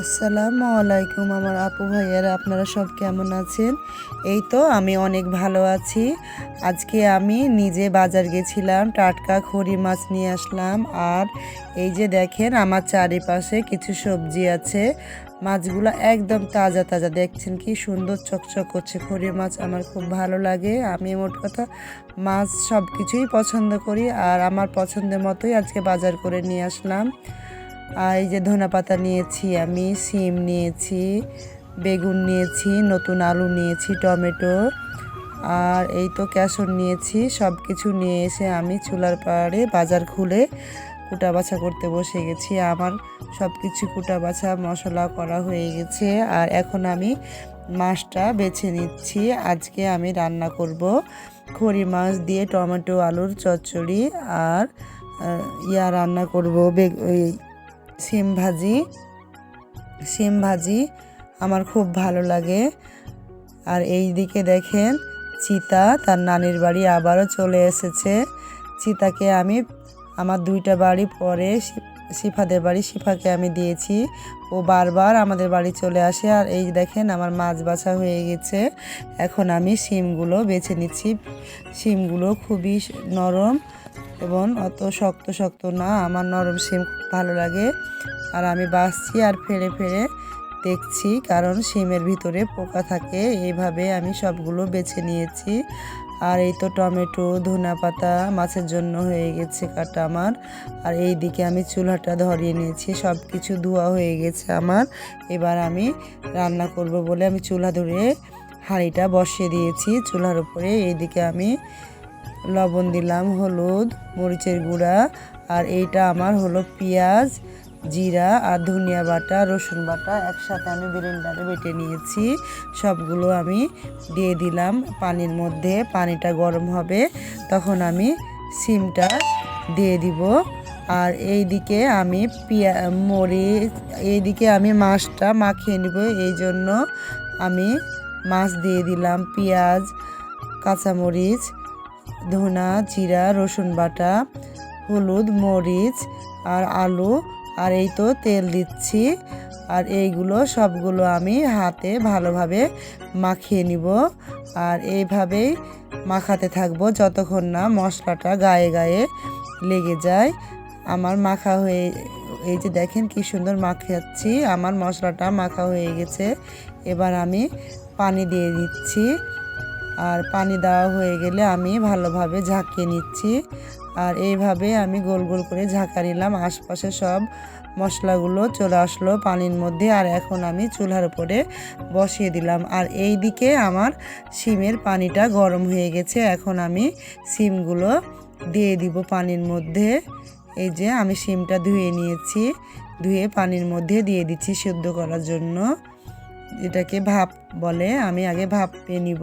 আসসালামু আলাইকুম আমার আপু ভাইয়ারা, আপনারা সব কেমন আছেন? এই তো আমি অনেক ভালো আছি। আজকে আমি নিজে বাজার গেছিলাম, টাটকা খড়ি মাছ নিয়ে আসলাম। আর এই যে দেখেন, আমার চারিপাশে কিছু সবজি আছে। মাছগুলো একদম তাজা তাজা, দেখছেন কি সুন্দর চকচক করছে। খড়ি মাছ আমার খুব ভালো লাগে, আমি মোট কথা মাছ সব কিছুই পছন্দ করি। আর আমার পছন্দের মতোই আজকে বাজার করে নিয়ে আসলাম। এই যে ধনে পাতা নিয়েছি আমি, সিম নিয়েছি, বেগুন নিয়েছি, নতুন আলু নিয়েছি, টমেটো, আর এই তো ক্যাশন নিয়েছি সব কিছু নিয়ে এসে আমি চুলার পাড়ে বাজার খুলে কুটা বাছা করতে বসে গেছি। আমার সব কিছু কুটা বাছা মশলা করা হয়ে গেছে আর এখন আমি মাছটা বেছে নিচ্ছি। আজকে আমি রান্না করব খড়ি মাছ দিয়ে টমেটো, আলুর চচ্চড়ি আর ইয়া রান্না করব, বেগ সিম ভাজি। সিম ভাজি আমার খুব ভালো লাগে। আর এই দিকে দেখেন, চিতা তার নানির বাড়ি আবারও চলে এসেছে। চিতাকে আমি, আমার দুইটা বাড়ি পরে শিফাদের বাড়ি শিফাকে আমি দিয়েছি। ও বারবার আমাদের বাড়ি চলে আসে। আর এই দেখেন আমার মাছ বাছা হয়ে গেছে। এখন আমি শিমগুলো বেছে নিচ্ছি। শিমগুলো খুবই নরম। এবং অত শক্ত শক্ত না, আমার নরম সিম ভালো লাগে। আর আমি বাছছি আর ফেড়ে ফেড়ে দেখছি, কারণ সিমের ভিতরে পোকা থাকে, এইভাবে আমি সবগুলো বেছে নিয়েছি। আর এই তো টমেটো ধনা পাতা মাছের জন্য হয়ে গেছে কাটা আমার। আর এই দিকে আমি চুলাটা ধরিয়ে নিয়েছি সব কিছু ধোয়া হয়ে গেছে আমার। এবার আমি রান্না করব বলে আমি চুলা ধরে হাঁড়িটা বসিয়ে দিয়েছি, চুলার উপরে। এইদিকে আমি লবণ দিলাম, হলুদ, মরিচের গুঁড়া, আর এইটা আমার হলো পেঁয়াজ, জিরা আর ধনিয়া বাটা, রসুন বাটা একসাথে আমি ব্লেন্ডারে বেটে নিয়েছি। সবগুলো আমি দিয়ে দিলাম পানির মধ্যে, পানিটা গরম হবে, তখন আমি সিমটা দিয়ে দিব। আর এই দিকে আমি পিয়া, মরিচ, এইদিকে আমি মাছটা মাখিয়ে নিব, এই জন্য আমি মাছ দিয়ে দিলাম পেঁয়াজ, কাঁচামরিচ ধনা, জিরা, রসুন বাটা, হলুদ, মরিচ আর আলু। আর এই তো তেল দিচ্ছি। আর এইগুলো সবগুলো আমি হাতে ভালোভাবে মাখিয়ে নিব। আর এইভাবেই মাখাতে থাকব যতক্ষণ না মশলাটা গায়ে গায়ে লেগে যায়। আমার মাখা হয়ে, এই যে দেখেন কি সুন্দর মাখাচ্ছি। আমার মশলাটা মাখা হয়ে গেছে। এবার আমি পানি দিয়ে দিচ্ছি। আর পানি দেওয়া হয়ে গেলে আমি ভালোভাবে ঝাঁকিয়ে নিচ্ছি। আর এইভাবে আমি গোল গোল করে ঝাঁকা নিলাম। আশপাশে সব মশলাগুলো চলে আসলো পানির মধ্যে আর এখন আমি চুলার উপরে বসিয়ে দিলাম। আর এই দিকে আমার শিমের পানিটা গরম হয়ে গেছে। এখন আমি শিমগুলো দিয়ে দিব পানির মধ্যে। এই যে আমি শিমটা ধুয়ে নিয়েছি। ধুয়ে পানির মধ্যে দিয়ে দিচ্ছি সেদ্ধ করার জন্য। এটাকে ভাপ বলে আমি আগে ভাপ পেয়ে নিব।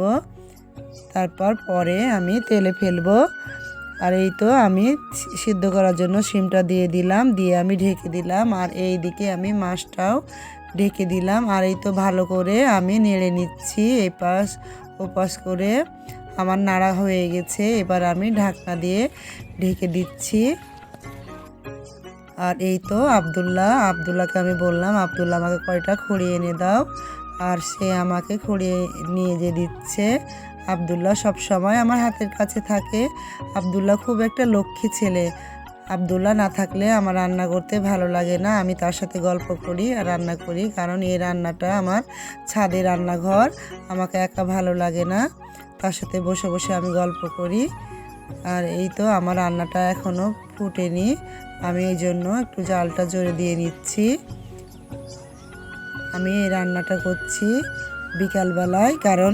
তারপর পরে আমি তেলে ফেলব। আর এই তো আমি সিদ্ধ করার জন্য শিমটা দিয়ে দিলাম, দিয়ে আমি ঢেকে দিলাম। আর এই দিকে আমি মাছটাও ঢেকে দিলাম। আর এই তো ভালো করে আমি নেড়ে নিচ্ছি এই পাশ ও করে। আমার নাড়া হয়ে গেছে, এবার আমি ঢাকনা দিয়ে ঢেকে দিচ্ছি। আর এই তো আবদুল্লাহ, আবদুল্লাহকে আমি বললাম, আবদুল্লাহ, আমাকে কয়টা খড়িয়ে এনে দাও। আর সে আমাকে খড়িয়ে নিয়ে যে দিচ্ছে আবদুল্লাহ সব সময় আমার হাতের কাছে থাকে। আবদুল্লাহ খুব একটা লক্ষ্মী ছেলে। আবদুল্লাহ না থাকলে আমার রান্না করতে ভালো লাগে না। আমি তার সাথে গল্প করি আর রান্না করি, কারণ এই রান্নাটা আমার ছাদে রান্নাঘর, আমাকে একা ভালো লাগে না। তার সাথে বসে বসে আমি গল্প করি। আর এই তো আমার রান্নাটা এখনও ফুটেনি। আমি এই জন্য একটু জালটা জোরে দিয়ে নিচ্ছি। আমি এই রান্নাটা করছি। বিকালবেলায়, কারণ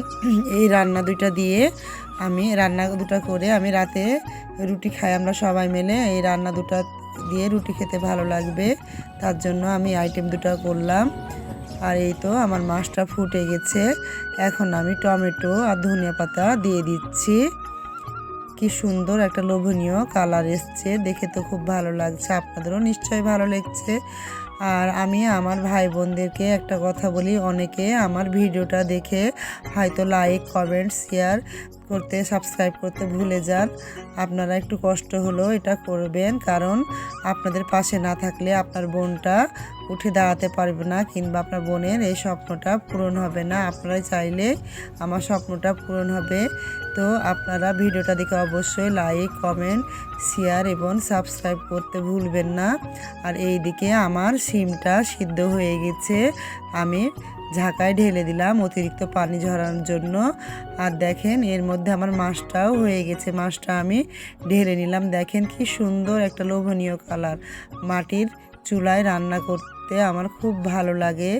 এই রান্না দুইটা দিয়ে আমি রান্না দুটা করে আমি রাতে রুটি খাই। আমরা সবাই মিলে এই রান্না দুটা দিয়ে রুটি খেতে ভালো লাগবে। তার জন্য আমি আইটেম দুটো করলাম। আর এই তো আমার মাছটা ফুটে গেছে। এখন আমি টমেটো আর ধনিয়া পাতা দিয়ে দিচ্ছি। কি সুন্দর একটা লোভনীয় কালার এসছে। দেখে তো খুব ভালো লাগছে। আপনাদেরও নিশ্চয়ই ভালো লাগছে। আর আমি আমার ভাই বোনদেরকে একটা কথা বলি, অনেকে আমার ভিডিওটা দেখে হয়তো লাইক কমেন্ট শেয়ার করতে সাবস্ক্রাইব করতে ভুলে যান। আপনারা একটু কষ্ট হলেও এটা করবেন, কারণ আপনাদের পাশে না থাকলে আপনার বোনটা উঠে দাঁড়াতে পারবে না, কিংবা আপনার বোনের এই স্বপ্নটা পূরণ হবে না। আপনারা চাইলে আমার স্বপ্নটা পূরণ হবে। তো আপনারা ভিডিওটা দেখে অবশ্যই লাইক কমেন্ট শেয়ার এবং সাবস্ক্রাইব করতে ভুলবেন না। আর এই দিকে আমার সিমটা সিদ্ধ হয়ে গেছে। আমি ঝাঁকায় ঢেলে দিলাম অতিরিক্ত পানি ঝরানোর জন্য। আর দেখেন, এর মধ্যে আমার মাছটাও হয়ে গেছে। মাছটা আমি ঢেলে নিলাম। দেখেন কি সুন্দর একটা লোভনীয় কালার। মাটির চুলায় রান্না করতে আমার খুব ভালো লাগে।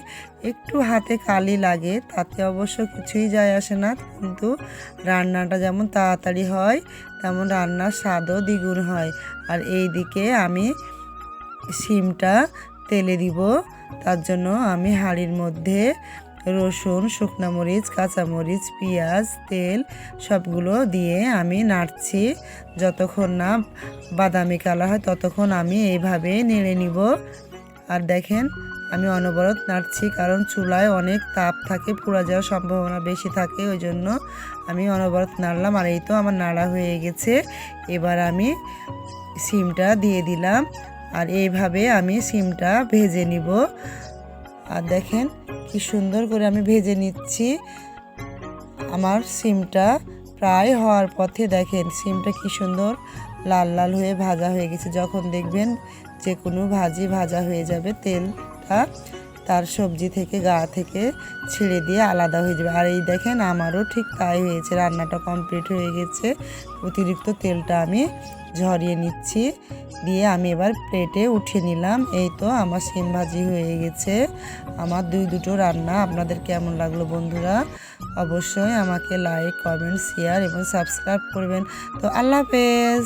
একটু হাতে কালি লাগে, তাতে অবশ্য কিছুই যায় আসে না। কিন্তু রান্নাটা যেমন তাড়াতাড়ি হয়, তেমন রান্নার স্বাদও দ্বিগুণ হয়। আর এই দিকে আমি শিমটা তেলে দিব। তার জন্য আমি হাঁড়ির মধ্যে রসুন, শুকনা মরিচ কাঁচামরিচ পেঁয়াজ, তেল সবগুলো দিয়ে আমি নাড়ছি। যতক্ষণ না বাদামি কালার হয়, ততক্ষণ আমি এইভাবে নেড়ে নিব। আর দেখেন, আমি অনবরত নাড়ছি, কারণ চুলায় অনেক তাপ থাকে, পুড়া যাওয়ার সম্ভাবনা বেশি থাকে, ওই জন্য আমি অনবরত নাড়লাম। আর এই তো আমার নাড়া হয়ে গেছে। এবার আমি সিমটা দিয়ে দিলাম। আর এইভাবে আমি সিমটা ভেজে নিব। আর দেখেন কি সুন্দর করে আমি ভেজে নিচ্ছি। আমার সিমটা প্রায় হওয়ার পথে দেখেন সিমটা কি সুন্দর লাল লাল হয়ে ভাজা হয়ে গেছে। যখন দেখবেন যে কোনো ভাজি ভাজা হয়ে যাবে তেলটা তার সবজি থেকে গা থেকে ছেড়ে দিয়ে আলাদা হয়ে যাবে। আর এই দেখেন, আমারও ঠিক তাই হয়েছে। রান্নাটা কমপ্লিট হয়ে গেছে। অতিরিক্ত তেলটা আমি ঝরিয়ে নিচ্ছি। দিয়ে আমি এবার প্লেটে উঠিয়ে নিলাম। এই তো আমার সিম ভাজি হয়ে গেছে। আমার দুই দুটো রান্না। আপনাদের কেমন লাগল বন্ধুরা? অবশ্যই আমাকে লাইক কমেন্ট শেয়ার এবং সাবস্ক্রাইব করবেন। তো আল্লাহ হাফেজ!